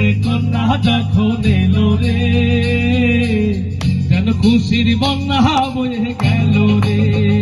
যে কন্যা যখন এলো রে যেন খুশির বন্যা বয়ে গেল রে।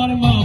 আমার মা